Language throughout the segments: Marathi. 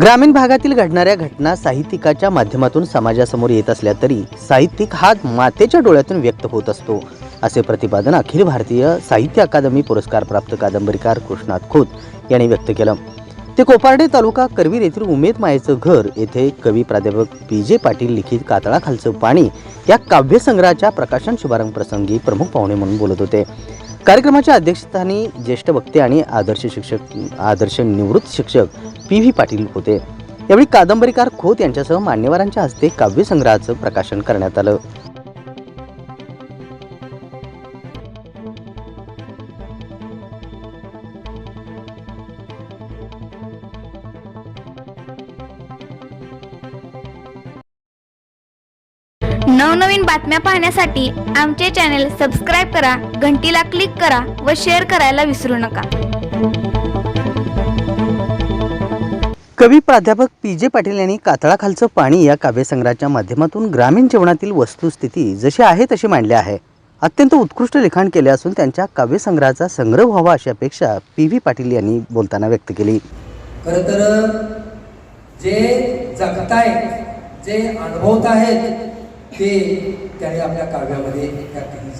ग्रामीण भागातील घडणाऱ्या घटना साहित्यिकाच्या माध्यमातून समाजासमोर येत असल्या तरी साहित्यिक हा मातेच्या डोळ्यातून व्यक्त होत असतो असे प्रतिपादन अखिल भारतीय साहित्य अकादमी पुरस्कार प्राप्त कादंबरीकार कृष्णात खोत यांनी व्यक्त केलं. ते कोपार्डे तालुका करवीर येथील उमेद मायेचं घर येथे कवी प्राध्यापक पी जे पाटील लिखित कातळाखालचं पाणी या काव्यसंग्रहाच्या प्रकाशन शुभारंभ प्रसंगी प्रमुख पाहुणे म्हणून बोलत होते. कार्यक्रमाच्या अध्यक्षस्थानी ज्येष्ठ वक्ते आणि आदर्श शिक्षक आदर्श निवृत्त शिक्षक पी व्ही पाटील होते. यावेळी कादंबरीकार खोत यांच्यासह मान्यवरांच्या हस्ते काव्यसंग्रहाचं प्रकाशन करण्यात आलं. नवनवीन बातम्या पाहण्यासाठी आमचे चॅनेल सबस्क्राईब करा घंटीला क्लिक करा व शेअर करायला विसरू नका. कवी प्राध्यापक पी जे पाटील यांनी कातळाखालचं पाणी या काव्यसंग्रहाच्या माध्यमातून ग्रामीण जीवनातील वस्तुस्थिती जशी आहे तशी मांडली आहे. अत्यंत उत्कृष्ट लिखाण केले असून त्यांच्या काव्यसंग्रहाचा संग्रह व्हावा अशी अपेक्षा पी व्ही पाटील यांनी बोलताना व्यक्त केली. खरं तर जे जगतायत जे अनुभवत आहेत ते त्याने आपल्या काव्यामध्ये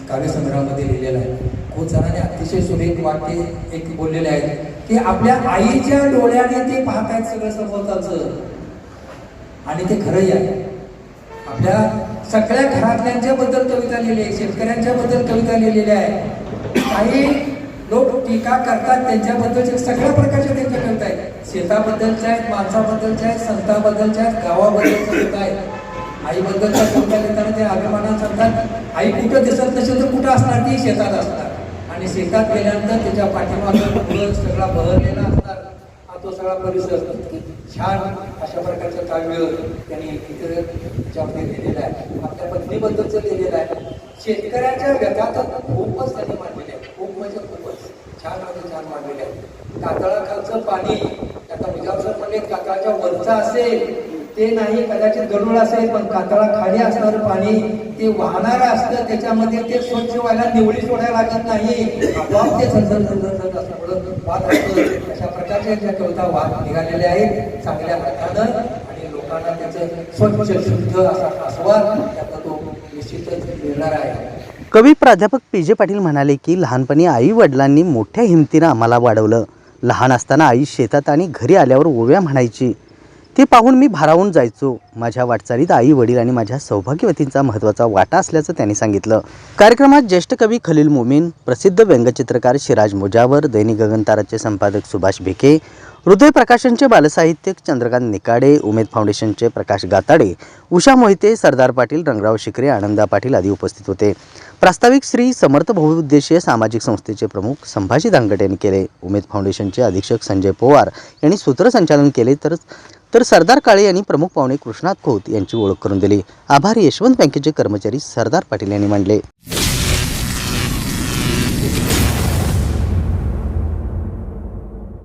काव्यसंग्रहामध्ये लिहिलेलं आहे. खूप जणांनी अतिशय सुरेख वाक्य एक बोललेले आहेत की आपल्या आईच्या डोळ्याने ते पाहत आहेत सगळं सभोवताचं आणि ते खरंही आहे. आपल्या सगळ्या घरातल्यांच्या बद्दल कविता लिहिली आहे शेतकऱ्यांच्या बद्दल कविता लिहिलेल्या आहे. काही लोक टीका करतात त्यांच्याबद्दलच्या सगळ्या प्रकारच्या त्यांच्या कविता आहेत. शेताबद्दलच्या आहेत माणसाबद्दलच्या आहेत संताबद्दलच्या आहेत गावाबद्दलच्या कविता आहेत. आईबद्दलच्या कविता लिहिताना ते अभिमानात सांगतात आई कुठं दिसत नसेल तर कुठं असणार? ती शेतात असणार. आणि शेतात गेल्यानंतर त्याच्या पाठीमागं फुलं सगळा बहरलेला असणार. हा तो सगळा परिसर छान अशा प्रकारचं काव्य त्यांनी इतर त्याच्यामध्ये लिहिलेलं आहे. आपल्या पत्नीबद्दलचं लिहिलेलं आहे. शेतकऱ्याच्या व्यथात खूपच त्यांनी मांडलेले आहे. खूप म्हणजे खूपच. छान म्हणजे छान मांडलेले आहे. कातळाखालचं पाणी आता मुजाफ सर म्हणले कातळाच्या वरचा असेल ते नाही कदाचित गरुड असेल पण कातळा खाली असणार पाणी ते वाहणार असतं त्याच्यामध्ये ते स्वच्छ व्हायला निवडी सोडायला लागत नाही. आपोआप ते झणझण झणझण झण असल्यामुळं वाद असतं. अशा प्रकारच्या त्या कविता वाद निघालेल्या आहेत चांगल्या अर्थानं आणि लोकांना त्याचं स्वच्छ शुद्ध असा आस्वाद त्याचा तो निश्चितच मिळणार आहे. कवी प्राध्यापक पी जे पाटील म्हणाले की लहानपणी आई वडिलांनी मोठ्या हिमतीनं आम्हाला वाढवलं. लहान असताना आई शेतात आणि घरी आल्यावर ओव्या म्हणायची. ते पाहून मी भारावून जायचो. माझ्या वाटचालीत आई वडील आणि माझ्या सौभाग्यवतींचा महत्त्वाचा वाटा असल्याचं त्यांनी सांगितलं. कार्यक्रमात ज्येष्ठ कवी खलील मोमीन प्रसिद्ध व्यंगचित्रकार शिराज मोजावर दैनिक गगनताराचे संपादक सुभाष भिके हृदय प्रकाशनचे बालसाहित्यिक चंद्रकांत निकाडे उमेद फाउंडेशनचे प्रकाश गाताडे उषा मोहिते सरदार पाटील रंगराव शिकरे आनंदा पाटील आदी उपस्थित होते. प्रास्ताविक श्री समर्थ बहुउद्देशीय सामाजिक संस्थेचे प्रमुख संभाजी धांगट यांनी केले. उमेद फाउंडेशनचे अधीक्षक संजय पवार यांनी सूत्रसंचालन केले तर तर सरदार काळे यांनी प्रमुख पाहुणे कृष्णात खोत यांची ओळख करून दिली. आभार यशवंत बँकेचे कर्मचारी सरदार पाटील यांनी मांडले.